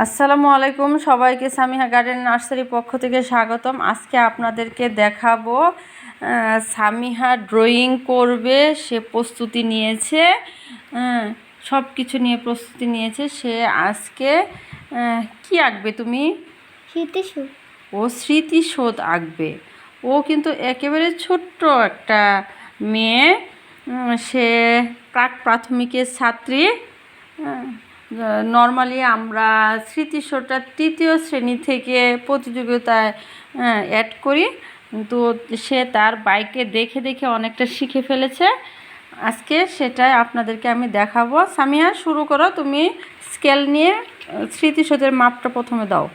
আসসালামু আলাইকুম। সবাইকে সামিহা গার্ডেন নার্সারি পক্ষ থেকে স্বাগতম। আজকে আপনাদেরকে দেখাবো সামিহা ড্রয়িং করবে সে প্রস্তুতি নিয়েছে সব কিছু নিয়ে প্রস্তুতি নিয়েছে। সে আজকে কি আঁকবে তুমি? শীতেশু ও স্মৃতিশোধ আঁকবে। ও কিন্তু একেবারে ছোট্ট একটা মেয়ে সে প্রাক প্রাথমিকের ছাত্রী নর্মালি আমরা স্মৃতিশোটা তৃতীয় শ্রেণি থেকে প্রতিযোগিতায় অ্যাড করি। তো সে তার বাইকে দেখে দেখে অনেকটা শিখে ফেলেছে। আজকে সেটাই আপনাদেরকে আমি দেখাবো। সামিয়া, শুরু করো। তুমি স্কেল নিয়ে স্মৃতিশোধের মাপটা প্রথমে দাও।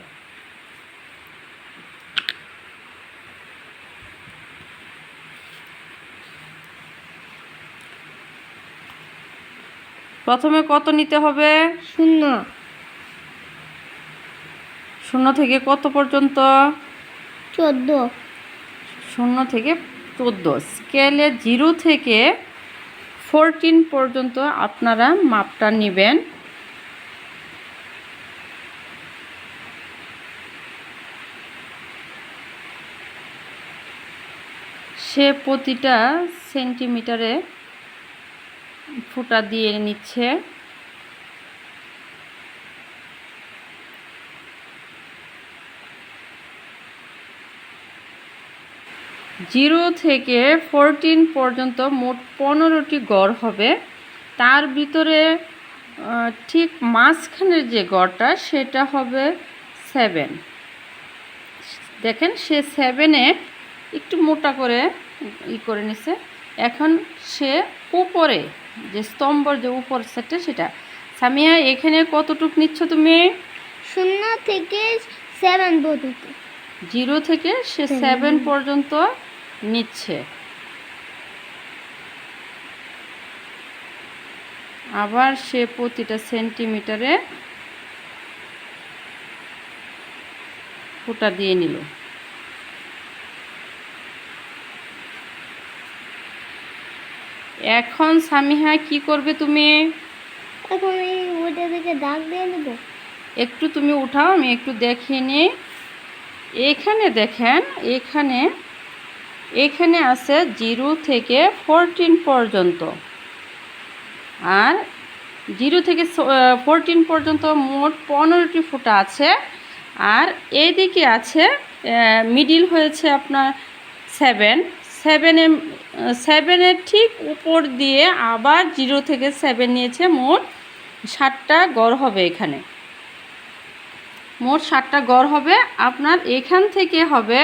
প্রথমে কত নিতে হবে? শূন্য। শূন্য থেকে কত পর্যন্ত? চোদ্দ। শূন্য থেকে চোদ্দ। স্কেলে জিরো থেকে ফোরটিন পর্যন্ত আপনারা মাপটা নেবেন। সে প্রতিটা সেন্টিমিটারে ফুটা দিয়ে নিচ্ছে। জিরো থেকে ফোরটিন পর্যন্ত মোট পনেরোটি গড় হবে। তার ভিতরে ঠিক মাঝখানের যে গড়টা, সেটা হবে সেভেন। দেখেন, সে সেভেনে একটু মোটা করে ই করে নিছে। এখন সে উপরে যে স্তম্ভর যে উপর সেটটা সেটা। সামিয়া এখানে কতটুক নিচ্ছ তুমি? শূন্য থেকে সেভেন পর্যন্ত। জিরো থেকে সে সেভেন পর্যন্ত নিচ্ছে। আবার সে প্রতিটা সেন্টিমিটারে ফুটা দিয়ে নিল। এখন সামিহা কি করবে তুমি? এখন এই ওটা থেকে দাগ দিয়ে দেবো একটু তুমি উঠাও আমি একটু দেখিয়ে নিই। এখানে দেখেন এখানে এখানে আছে জিরো থেকে ফোরটিন পর্যন্ত। আর জিরো থেকে ফোরটিন পর্যন্ত মোট পনেরোটি ফুটা আছে। আর এইদিকে আছে মিডিল হয়েছে আপনার সেভেন সেভেনের সেভেনের ঠিক উপর দিয়ে আবার জিরো থেকে সেভেন নিয়েছে। মোট ষাটটা গড় হবে এখানে। মোট ষাটটা গড় হবে। আপনার এখান থেকে হবে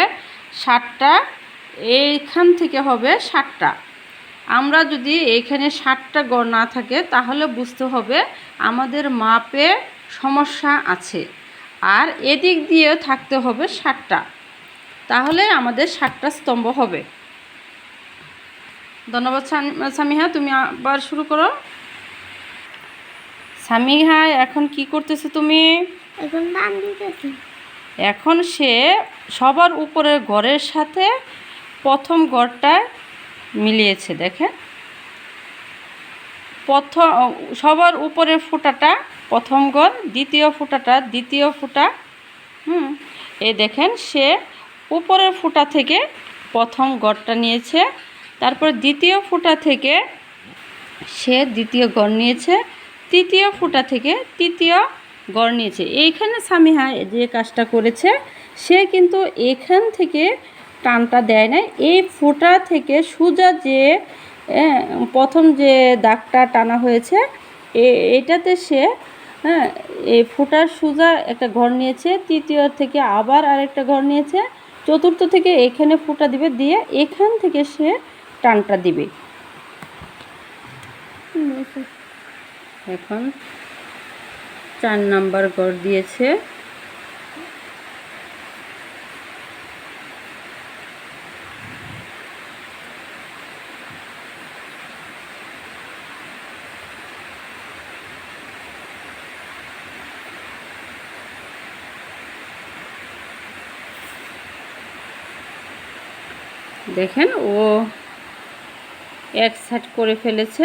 ষাটটা এইখান থেকে হবে ষাটটা আমরা যদি এখানে ষাটটা গড় না থাকে, তাহলে বুঝতে হবে আমাদের মাপে সমস্যা আছে। আর এদিক দিয়েও থাকতে হবে ষাটটা তাহলে আমাদের ষাটটা স্তম্ভ হবে। ধন্যবাদ সামিহা তুমি আবার শুরু করো। সামিহা এখন কি করতেছো তুমি? এখন দাম দিতেছি। এখন সে সবার উপরের ঘরের সাথে প্রথম ঘরটা মিলিয়েছে দেখেন। প্রথম সবার উপরের ফুটাটা প্রথম ঘর দ্বিতীয় ফুটাটা দ্বিতীয় ফুটা। হুম এই দেখেন সে উপরের ফুটা থেকে প্রথম গড়টা নিয়েছে। তারপর দ্বিতীয় ফুটা থেকে সে দ্বিতীয় গড় নিয়েছে, তৃতীয় ফুটা থেকে তৃতীয় গড় নিয়েছে। এইখানে সামিহা যে কাজটা করেছে, সে কিন্তু এখান থেকে টানটা দেয় না এই ফুটা থেকে সোজা যে প্রথম যে দাগটা টানা হয়েছে এটাতে সে হ্যাঁ এই ফুটার সোজা একটা ঘর নিয়েছে, তৃতীয় থেকে আবার আরেকটা ঘর নিয়েছে, চতুর্থ থেকে এখানে ফুটা দিবে, দিয়ে এখান থেকে সে টানটা দিবে। এখন চার নাম্বার গড় দিয়েছে। দেখেন ও এক সাইড করে ফেলেছে।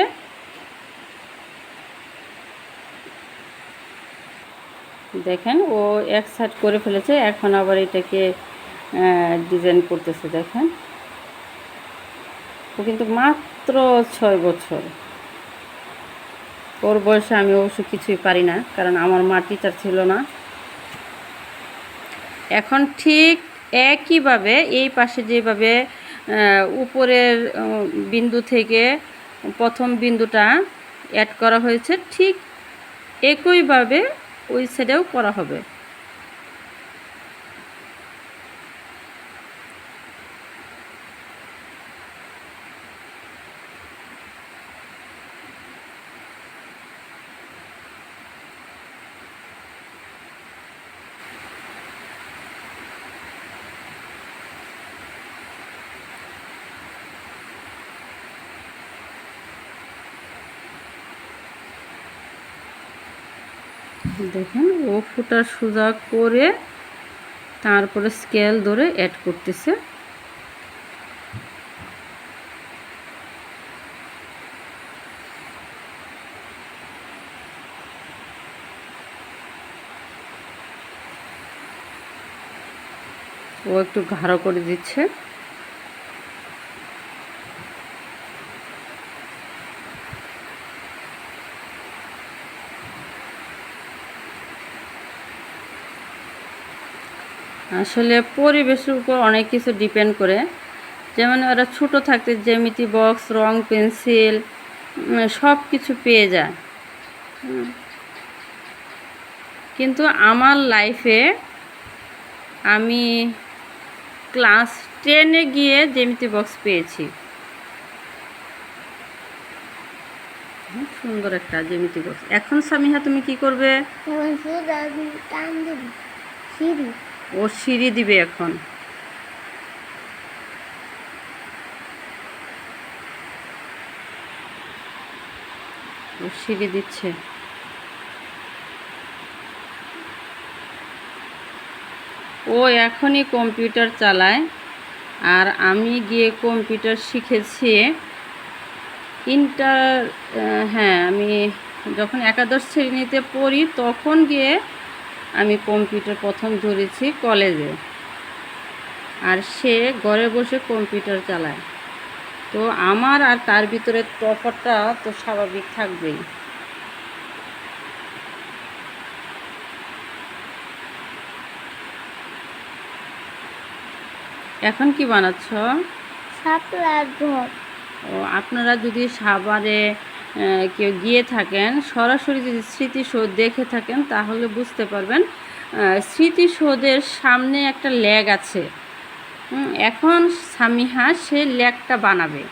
দেখেন, ও এক সাইড করে ফেলেছে, এখন আবার এটাকে ডিজাইন করতেছে, দেখেন। ও কিন্তু মাত্র ছয় বছর। ওর বয়সে আমি অবশ্য কিছুই পারি না, কারণ আমার মা টিচার ছিল না। এখন ঠিক একইভাবে এই পাশে যেভাবে উপরের বিন্দু থেকে প্রথম বিন্দুটা অ্যাড করা হয়েছে। ঠিক একইভাবে ওই সাইডেও করা হবে। দেখেন, ও ফুটা সোজা করে তারপরে স্কেল ধরে অ্যাড করতেছে। ও একটু ঘাড়ো করে দিচ্ছে। আসলে পরিবেশের উপর অনেক কিছু ডিপেন্ড করে। যেমন ওরা ছোট থাকতে জ্যামিতি বক্স রং পেন্সিল সব কিছু পেয়ে যায়। কিন্তু আমার লাইফে আমি ক্লাস টেনে গিয়ে জ্যামিতি বক্স পেয়েছি। সুন্দর একটা জ্যামিতি বক্স এখন সামিহা, তুমি কি করবে? ও সিঁড়ি দিবে এখন। ও সিঁড়ি দিচ্ছে। ও এখনই কম্পিউটার চালায়, আর আমি গিয়ে কম্পিউটার শিখেছি। ইন্টার হ্যাঁ আমি যখন একাদশ শ্রেণীতে পড়ি, তখন গিয়ে আমি কম্পিউটার প্রথম ধরেছি কলেজে। আর সে ঘরে বসে কম্পিউটার চালায়। তো আমার আর তার ভিতরে তফাৎটা তো স্বাভাবিক থাকবেই। এখন কি বানাচ্ছ? সাপলার ও আপনারা যদি সাভারে কেউ গিয়ে থাকেন, সরাসরি যদি স্মৃতিসৌধ দেখে থাকেন, তাহলে বুঝতে পারবেন স্মৃতিসৌধের সামনে একটা ল্যাগ আছে। এখন এখন সামিহা সে ল্যাগটা বানাবে।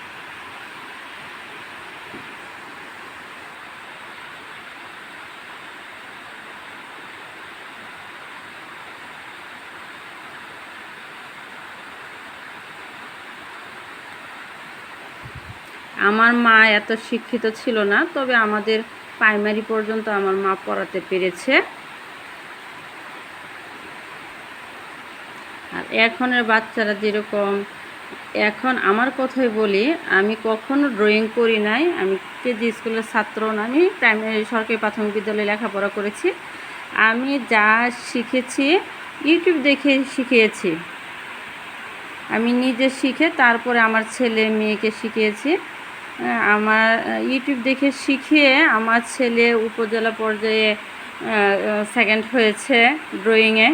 আমার মা এত শিক্ষিত ছিল না, তবে আমাদের প্রাইমারি পর্যন্ত আমার মা পড়াতে পেরেছে। আর এখনের বাচ্চারা যেরকম, এখন আমার কথাই বলি, আমি কখনো ড্রয়িং করি নাই, আমি কেজি স্কুলের ছাত্র না, আমি প্রাইমারি সরকারি প্রাথমিক বিদ্যালয়ে লেখাপড়া করেছি। আমি যা শিখেছি ইউটিউব দেখে শিখিয়েছি। আমি নিজে শিখে তারপরে আমার ছেলে মেয়েকে শিখিয়েছি। আমার ইউটিউব দেখে শিখিয়ে আমার ছেলে উপজেলা পর্যায়ে সেকেন্ড হয়েছে ড্রয়িংয়ে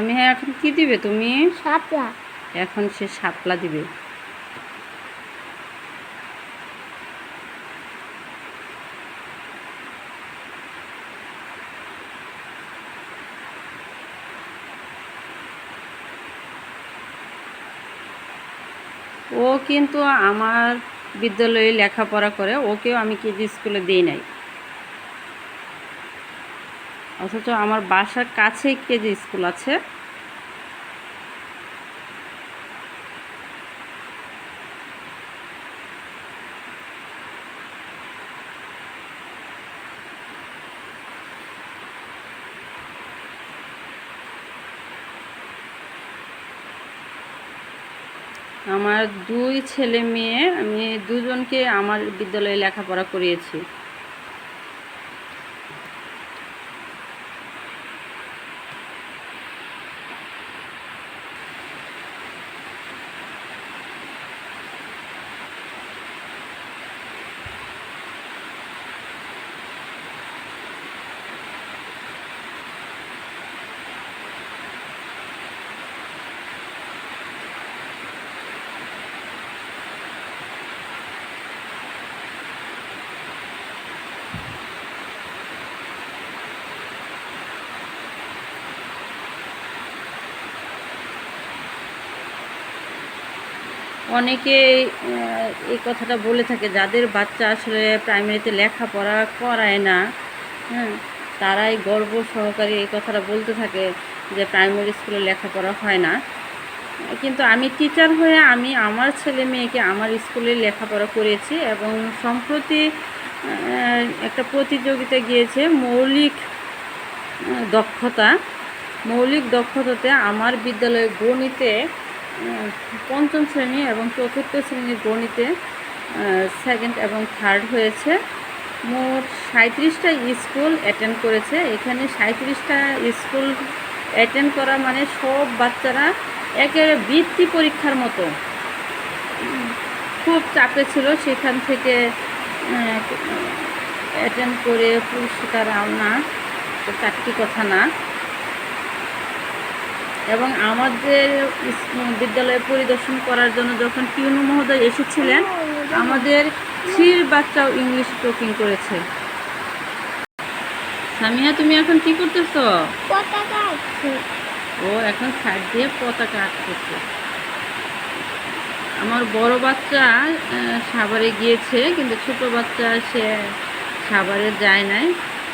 সামিহা এখন কি দিবে তুমি? সাপলা এখন সে শাপলা দিবে। ও কিন্তু আমার বিদ্যালয়ে লেখাপড়া করে ওকেও আমি কেজি স্কুলে দিই নাই। অথচ আমার বাসার কাছেই কেজি স্কুল আছে। আমার দুই ছেলে মেয়ে, আমি দুজনকে আমার বিদ্যালয়ে লেখাপড়া করিয়েছি। অনেকে এই কথাটা বলে থাকে, যাদের বাচ্চা আসলে প্রাইমারিতে লেখাপড়া করায় না হ্যাঁ তারাই গর্ব সহকারে এই কথাটা বলতে থাকে যে প্রাইমারি স্কুলে লেখাপড়া হয় না। কিন্তু আমি টিচার হয়ে আমি আমার ছেলে মেয়েকে আমার স্কুলে লেখাপড়া করেছি এবং সম্প্রতি একটা প্রতিযোগিতা গিয়েছে মৌলিক দক্ষতা। মৌলিক দক্ষতাতে আমার বিদ্যালয়ে গণিতে পঞ্চম শ্রেণি এবং চতুর্থ শ্রেণির গণিতে সেকেন্ড এবং থার্ড হয়েছে। মোট সাঁত্রিশটা স্কুল অ্যাটেন্ড করেছে। এখানে সাঁত্রিশটা স্কুল অ্যাটেন্ড করা মানে সব বাচ্চারা একেবারে বৃত্তি পরীক্ষার মতো। খুব চাপে ছিল সেখান থেকে অ্যাটেন্ড করে পুরস্কার আনা চারটি কথা না। এবং আমাদের বিদ্যালয়ে পরিদর্শন করার জন্য যখন পিউনু মহোদয় এসেছিলেন আমাদের থ্রির বাচ্চাও ইংলিশ টকিং করেছে। সামিয়া তুমি এখন কি করতেছো? ও এখন সাইড দিয়ে পতাকা আঁকতেছে। আমার বড় বাচ্চা সাভারে গিয়েছে কিন্তু ছোট বাচ্চা সে সাভারে যায় নাই।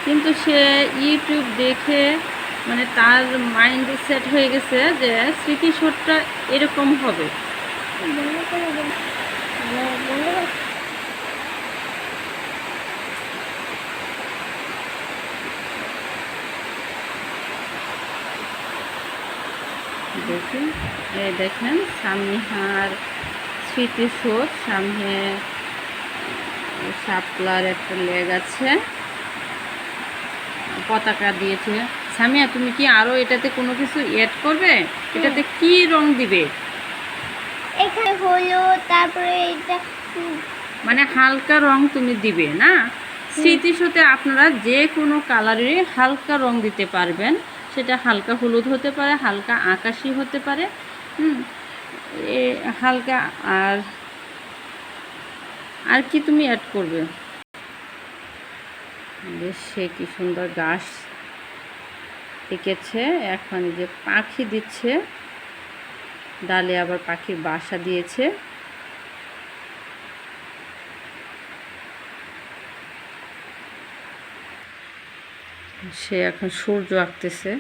কিন্তু সে ইউটিউব দেখে মানে তার মাইন্ড সেট হয়ে গেছে যে স্মৃতিশোধটা এরকম হবে। দেখুন, এই দেখেন, সামনিহার স্মৃতিসৌধ, সামনে শাপলার একটা লেগ আছে, পতাকা দিয়েছে। সামিয়া তুমি কি আরও এটাতে কোনো কিছু এড করবে? এটাতে কি রং দিবে? এখানে হলো তারপরে এটা মানে হালকা রং তুমি দিবে না? স্মৃতিসৌধে আপনারা যে কোনো কালারেরই হালকা রং দিতে পারবেন। সেটা হালকা হলুদ হতে পারে হালকা আকাশি হতে পারে হুম। এ হালকা আর আর কি তুমি অ্যাড করবে? বেশ সে কি সুন্দর গাছ। এঁকেছে এখন এই যে পাখি দিচ্ছে, ডালে আবার পাখির বাসা দিয়েছে। সে এখন সূর্য আঁকতেছে।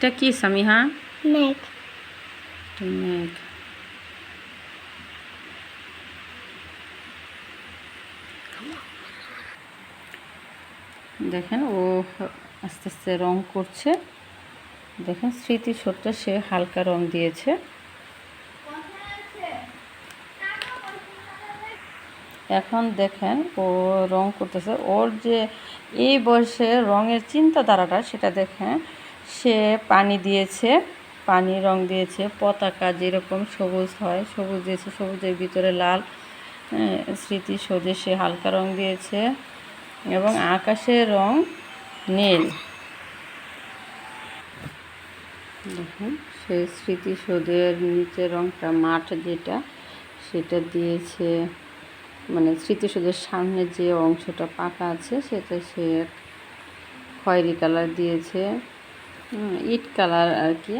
এটা কি সামিহা? মেঘ। মেঘ। দেখেন ও আস্তে আস্তে রং করছে। দেখেন স্মৃতিসৌধটা সে হালকা রং দিয়েছে। এখন দেখেন ও রং করতেছে। ওর যে এই বয়সে রঙের চিন্তাধারাটা সেটা দেখেন সে পানি দিয়েছে, পানি রং দিয়েছে, পতাকা যেরকম সবুজ হয়, সবুজ দিয়েছে, সবুজের ভিতরে লাল স্মৃতিসৌধে সে হালকা রং দিয়েছে এবং আকাশের রং নীল। দেখুন সেই স্মৃতিসৌধের নিচে রংটা মাঠ যেটা, সেটা দিয়েছে মানে স্মৃতিসৌধের সামনে যে অংশটা পাকা আছে, সেটা সে খয়েরি কালার দিয়েছে। ইট কালার আর কি।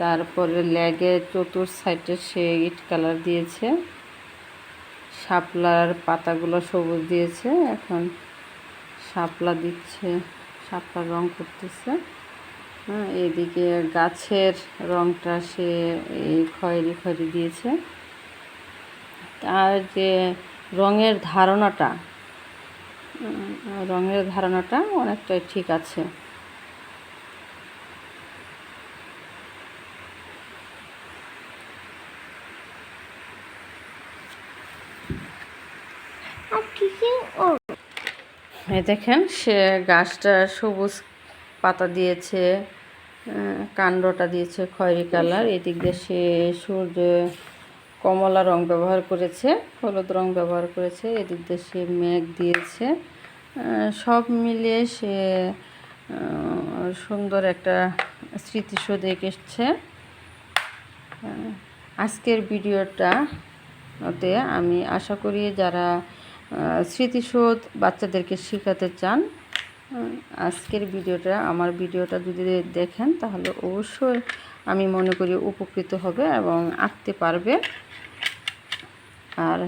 তারপরে লেগের চতুর সাইডে সে ইট কালার দিয়েছে। শাপলার পাতাগুলো সবুজ দিয়েছে, এখন শাপলা দিচ্ছে, শাপলার রং করতেছে। হ্যাঁ এদিকে গাছের রংটা সে এই খয়েরি খয়েরি দিয়েছে। তার যে রঙের ধারণাটা রঙের ধারণাটা অনেকটাই ঠিক আছে। এই দেখেন, সে গাছটা সবুজ পাতা দিয়েছে কাণ্ডটা দিয়েছে খয়েরি কালার। এদিক দিয়ে সে সূর্য কমলা রং ব্যবহার করেছে, হলুদ রং ব্যবহার করেছে। এদিক দিয়ে সে মেঘ দিয়েছে। সব মিলিয়ে সে সুন্দর একটা স্মৃতিসৌধ এঁকেছে। আজকের ভিডিওটা তে আমি আশা করি যারা স্মৃতিসৌধ বাচ্চাদেরকে শেখাতে চান। আজকের ভিডিওটা, আমার ভিডিওটা যদি দেখেন, তাহলে অবশ্যই আমি মনে করি উপকৃত হবে এবং আঁকতে পারবে। আর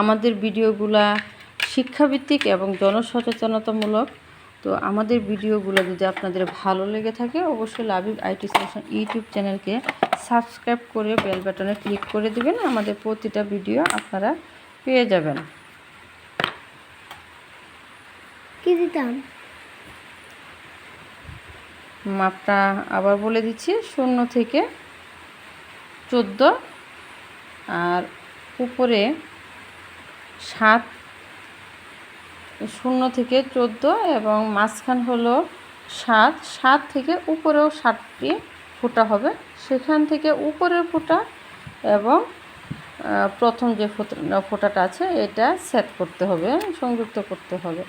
আমাদের ভিডিওগুলা শিক্ষাভিত্তিক এবং জনসচেতনতামূলক। তো আমাদের ভিডিওগুলো যদি আপনাদের ভালো লেগে থাকে, অবশ্যই লাভিব আইটি সলিউশন ইউটিউব চ্যানেলকে সাবস্ক্রাইব করে বেল বাটনে ক্লিক করে দিবেন। আমাদের প্রতিটা ভিডিও আপনারা পেয়ে যাবেন। কি দিতাম? মাপটা আবার বলে দিচ্ছি, শূন্য থেকে চোদ্দ আর উপরে সাত, শূন্য থেকে চোদ্দ এবং মাঝখান হলো সাত সাত থেকে উপরেও সাতটি ফোঁটা হবে। সেখান থেকে উপরের ফোঁটা এবং প্রথম যে ফোঁটা- ফোঁটাটা আছে, এটা সেট করতে হবে, সংযুক্ত করতে হবে।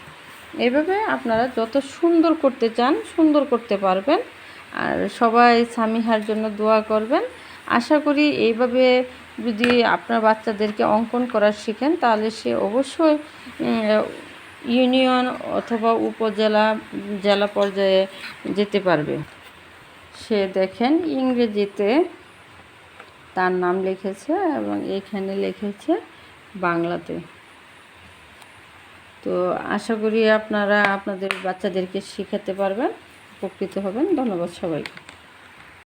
এইভাবে আপনারা যত সুন্দর করতে চান, সুন্দর করতে পারবেন। আর সবাই সামিহার জন্য দোয়া করবেন। আশা করি এইভাবে যদি আপনার বাচ্চাদেরকে অঙ্কন করা শিখেন, তাহলে সে অবশ্যই ইউনিয়ন অথবা উপজেলা, জেলা পর্যায়ে যেতে পারবে। সে দেখেন ইংরেজিতে তার নাম লিখেছে এবং এখানে লিখেছে বাংলাতে। তো আশা করি আপনারা আপনাদের বাচ্চাদেরকে শেখাতে পারবেন উপকৃত হবেন। ধন্যবাদ সবাইকে।